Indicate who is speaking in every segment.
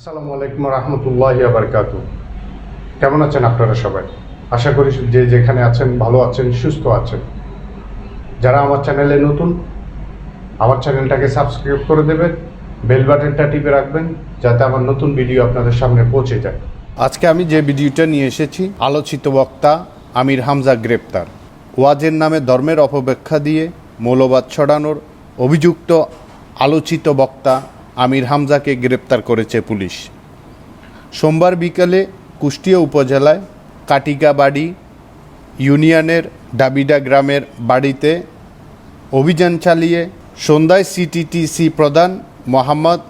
Speaker 1: আসসালামু আলাইকুম রহমতুল্লাহ বারকাত কেমন আছেন আপনারা সবাই? আশা করি যে যেখানে আছেন, ভালো আছেন, সুস্থ আছেন। যারা আমার চ্যানেলে নতুন, আমার চ্যানেলটাকে সাবস্ক্রাইব করে দেবেন, বেল বাটনটা টিপে রাখবেন, যাতে আমার নতুন ভিডিও আপনাদের সামনে পৌঁছে যায়। আজকে আমি যে ভিডিওটা নিয়ে এসেছি, আলোচিত বক্তা আমির হামজা গ্রেপ্তার। ওয়াজের নামে ধর্মের অপব্যাখ্যা দিয়ে মৌলবাদ ছড়ানোর অভিযুক্ত আলোচিত বক্তা আমির হামজাকে গ্রেপ্তার করেছে পুলিশ। সোমবার বিকালে কুষ্টিয়া উপজেলায় কাটিকাবাড়ি ইউনিয়নের ডাবিডা গ্রামের বাড়িতে অভিযান চালিয়ে সন্ধ্যায় সিটিটিসি প্রধান মোহাম্মদ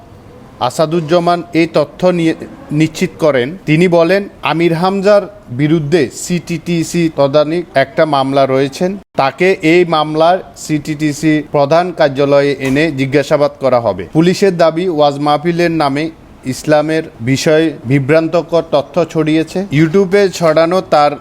Speaker 1: আসাদুজ্জামান এই তথ্য নিয়ে নিশ্চিত করেন। তিনি বলেন, আমির হামজার বিরুদ্ধে সিটিটিসি তদানিক একটা মামলা রয়েছেন তাকে এই মামলার সিটিটিসি প্রধান কার্যালয়ে এনে জিজ্ঞাসাবাদ করা হবে। পুলিশের দাবি, ওয়াজ মাহফিলের নামে ইসলামের বিষয়ে বিভ্রান্তকর তথ্য ছড়িয়েছে। ইউটিউবে ছড়ানো তার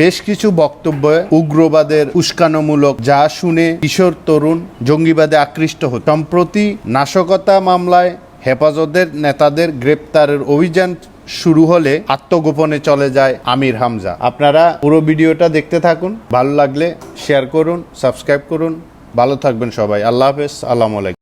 Speaker 1: বেশ কিছু বক্তব্য উগ্রবাদের উস্কানোমূলক যা শুনে কিশোর তরুণ জঙ্গিবাদে আকৃষ্ট হতো সম্প্রতি নাশকতা মামলায় হেফাজতের নেতাদের গ্রেপ্তারের অভিযান শুরু হলে আত্মগোপনে চলে যায় আমির হামজা। আপনারা পুরো ভিডিওটা দেখতে থাকুন, ভালো লাগলে শেয়ার করুন সাবস্ক্রাইব করুন। ভালো থাকবেন সবাই। আল্লাহ হাফেজ আলাইকুম।